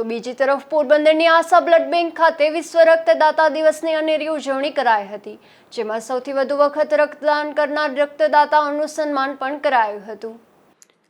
તો બીજી તરફ પોરબંદરની આશા બ્લડ બેંક ખાતે વિશ્વ રક્તદાતા દિવસની અનેરી ઉજવણી કરાઈ હતી, જેમાં સૌથી વધુ વખત રક્તદાન કરનાર રક્તદાતાઓનું સન્માન પણ કરાયું હતું.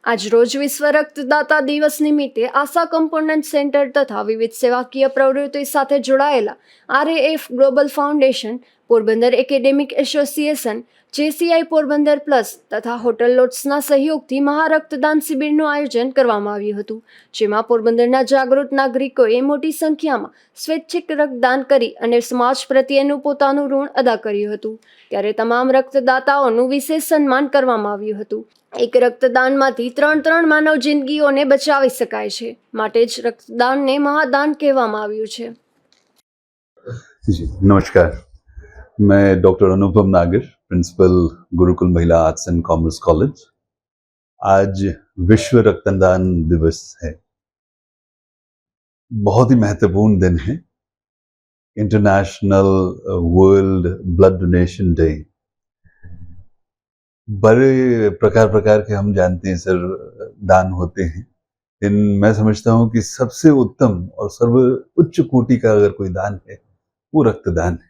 આજરોજ વિશ્વ રક્તદાતા દિવસ નિમિત્તે આશા કમ્પોનન્ટ સેન્ટર તથા વિવિધ સેવાકીય પ્રવૃત્તિ સાથે જોડાયેલા RAF global foundation Porbandar academic association, JCI Porbandar plus તથા હોટલ લોટ્સના સહયોગથી મહારક્તદાન શિબિરનું આયોજન કરવામાં આવ્યું હતું, જેમાં પોરબંદરના જાગૃત નાગરિકોએ મોટી સંખ્યામાં સ્વૈચ્છિક રક્તદાન કરી અને સમાજ પ્રત્યેનું પોતાનું ઋણ અદા કર્યું હતું. ત્યારે તમામ રક્તદાતાઓનું વિશેષ સન્માન કરવામાં આવ્યું હતું. એક રક્તદાનમાંથી ત્રણ ત્રણ માનવ જિંદગીઓને બચાવી શકાય છે, માટે જ રક્તદાનને મહાદાન કહેવામાં આવ્યું છે. નમસ્કાર. मैं doctor Anupam Nagar, principal Gurukul Mahila arts and commerce college. आज विश्व रक्तदान दिवस है। बहुत ही महत्वपूर्ण दिन है। International world blood donation day. बड़े प्रकार प्रकार के हम जानते हैं, सर, दान होते हैं। लेकिन मैं समझता हूँ कि सबसे उत्तम और सर्व उच्च कोटि का अगर कोई दान है, वो रक्तदान है।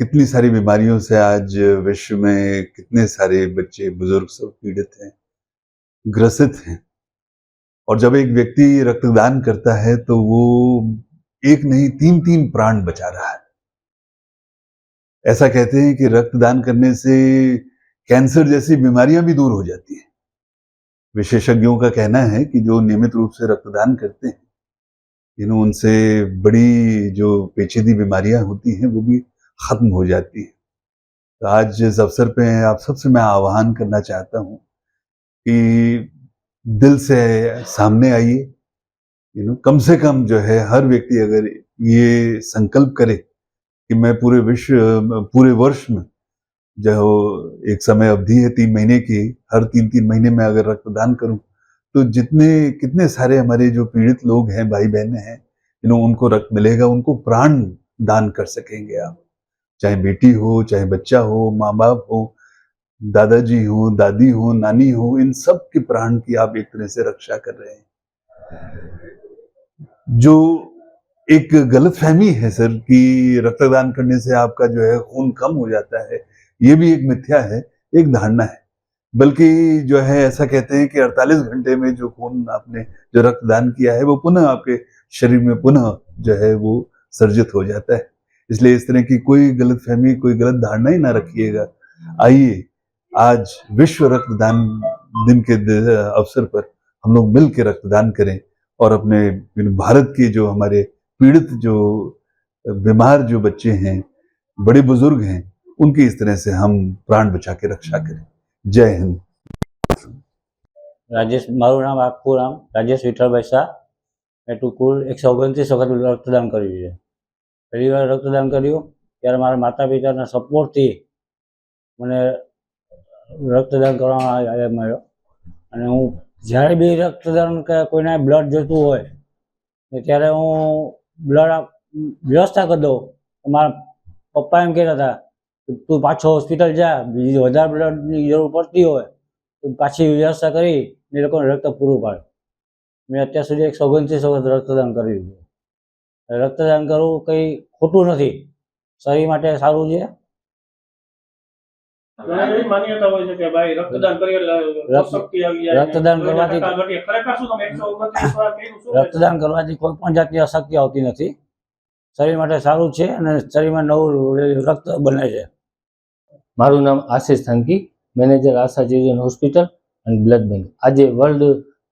कितनी सारी बीमारियों से आज विश्व में कितने सारे बच्चे, बुज़ुर्ग सब पीड़ित हैं, ग्रसित हैं। और जब एक व्यक्ति रक्तदान करता है तो वो एक नहीं तीन तीन प्राण बचा रहा है। ऐसा कहते हैं कि रक्तदान करने से कैंसर जैसी बीमारियाँ भी दूर हो जाती हैं। विशेषज्ञों का कहना है कि जो नियमित रूप से रक्तदान करते हैं इन उनसे बड़ी जो पेचीदी बीमारियाँ होती हैं, वो भी खत्म हो जाती है। तो आज इस अवसर पे आप सबसे मैं आह्वान करना चाहता हूँ कि दिल से सामने आइए। यू नो, कम से कम जो है, हर व्यक्ति अगर ये संकल्प करे कि मैं पूरे विश्व, पूरे वर्ष में जो एक समय अवधि है, तीन महीने की, हर तीन तीन महीने में अगर रक्तदान करूँ तो जितने, कितने सारे हमारे जो पीड़ित लोग हैं भाई बहनें हैं, यू नो, उनको रक्त मिलेगा, उनको प्राण दान कर सकेंगे आप। चाहे बेटी हो, चाहे बच्चा हो माँ बाप हो, दादाजी हो, दादी हो, नानी हो, इन सब के प्राण की आप एक तरह से रक्षा कर रहे हैं। जो एक गलत फहमी है सर कि रक्तदान करने से आपका जो है खून कम हो जाता है, ये भी एक मिथ्या है, एक धारणा है। बल्कि जो है ऐसा कहते हैं कि 48 घंटे में जो खून आपने जो रक्तदान किया है, वो पुनः आपके शरीर में पुनः जो है वो सर्जित हो जाता है। इसलिए इस तरह की कोई गलत फहमी कोई गलत धारणा ही ना रखिएगा आइए आज विश्व रक्तदान दिन के द- अवसर पर हम लोग मिल के रक्तदान करें और अपने भारत के जो हमारे पीड़ित जो बीमार जो बच्चे हैं बड़े बुजुर्ग हैं उनकी इस तरह से हम प्राण बचा के रक्षा करें जय हिंद રાજેશ મારું નામ આખું નામ રાજેશ વિઠ્ઠલભાઈ શાહ મેં ટુ કુલ એકસો ઓગણત્રીસ વખત રક્તદાન કર્યું છે પહેલી વાર રક્તદાન કર્યું, ત્યારે મારા માતા પિતાના સપોર્ટથી મને રક્તદાન કરવામાં આવ્યા મળ્યો. અને હું જ્યારે બી રક્તદાન કોઈને બ્લડ જતું હોય ત્યારે હું બ્લડ વ્યવસ્થા કરી દઉં. મારા પપ્પા એમ કહેતા હતા કે તું પાછો હોસ્પિટલ જા, બીજી વધારે બ્લડની જરૂર પડતી હોય, તો પાછી વ્યવસ્થા કરી એ લોકોને રક્ત પૂરું પાડે. મેં અત્યાર સુધી એકસો ઓગણત્રીસ વખત રક્તદાન કર્યું છે. રક્તદાન કરવું કંઈ ખોટું નથી. શરીર માટે સારું છે. ઘણા એવી માન્યતા હોય છે કે ભાઈ રક્તદાન કરવાથી- ટકા ઘટીએ. ખરેખર શું તમે 129 વાર કર્યું? શું રક્તદાન કરવાથી કોઈ પણ જાતની અશક્તિ આવતી નથી. શરીર માટે સારું છે અને શરીરમાં નવું રક્ત બને છે. મારું નામ આશિષ થાનકી મેનેજર આશા જીવન હોસ્પિટલ અને બ્લડ બેંક. આજે વર્લ્ડ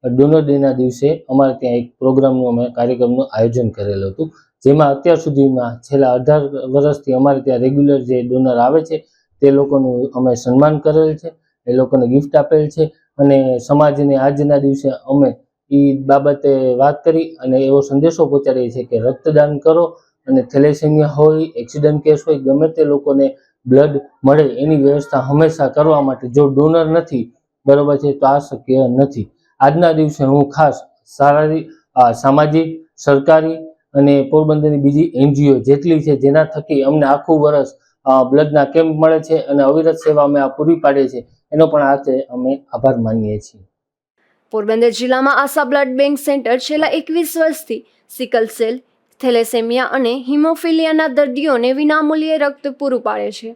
ડોનર ડેના દિવસે અમારે ત્યાં એક પ્રોગ્રામનું અમે કાર્યક્રમનું આયોજન કરેલું હતું. જેમાં અત્યાર સુધીમાં છેલ્લા અઢાર વર્ષથી અમારે ત્યાં રેગ્યુલર જે ડોનર આવે છે, તે લોકોનું અમે સન્માન કરેલ છે, એ લોકોને ગિફ્ટ આપેલ છે અને સમાજને આજના દિવસે અમે એ બાબતે વાત કરી અને એવો સંદેશો પહોંચાડીએ છીએ કે રક્તદાન કરો અને થેલેસેમિયા હોય, એક્સિડન્ટ કેસ હોય, ગમે તે લોકોને બ્લડ મળે એની વ્યવસ્થા હંમેશા કરવા માટે. જો ડોનર નથી, બરોબર છે, તો આ શક્ય નથી. આજના દિવસે હું ખાસ શારીરિક સામાજિક, સરકારી અને પોરબંદરની બીજી એનજીઓ જેટલી છે જેના થકી અમને આખું વર્ષ બ્લડના કેમ્પ મળે છે અને અવિરત સેવા અમે આ પૂરી પાડીએ છીએ. એનો પણ આજે અમે આભાર માનીએ છીએ. પોરબંદર જિલ્લામાં આશા બ્લડ બેંક સેન્ટર છેલ્લા એકવીસ વર્ષથી સિકલ સેલ, થેલેસેમિયા અને હિમોફિલિયાના દર્દીઓને વિનામૂલ્યે રક્ત પૂરું પાડે છે.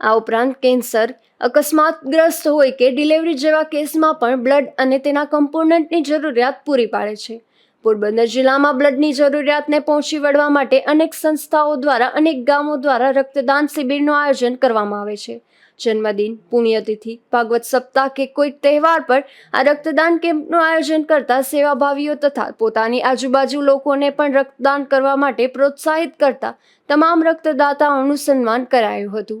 આ ઉપરાંત કેન્સર, અકસ્માતગ્રસ્ત હોય કે ડિલિવરી જેવા કેસમાં પણ બ્લડ અને તેના કમ્પોનન્ટની જરૂરિયાત પૂરી પાડે છે. પોરબંદર જિલ્લામાં બ્લડની જરૂરિયાતને પહોંચી વળવા માટે અનેક સંસ્થાઓ દ્વારા, અનેક ગામો દ્વારા રક્તદાન શિબિરનું આયોજન કરવામાં આવે છે. જન્મદિન, પુણ્યતિથિ, ભાગવત સપ્તાહ કે કોઈ તહેવાર પર આ રક્તદાન કેમ્પનું આયોજન કરતા સેવાભાવીઓ તથા પોતાની આજુબાજુ લોકોને પણ રક્તદાન કરવા માટે પ્રોત્સાહિત કરતા તમામ રક્તદાતાઓનું સન્માન કરાયું હતું.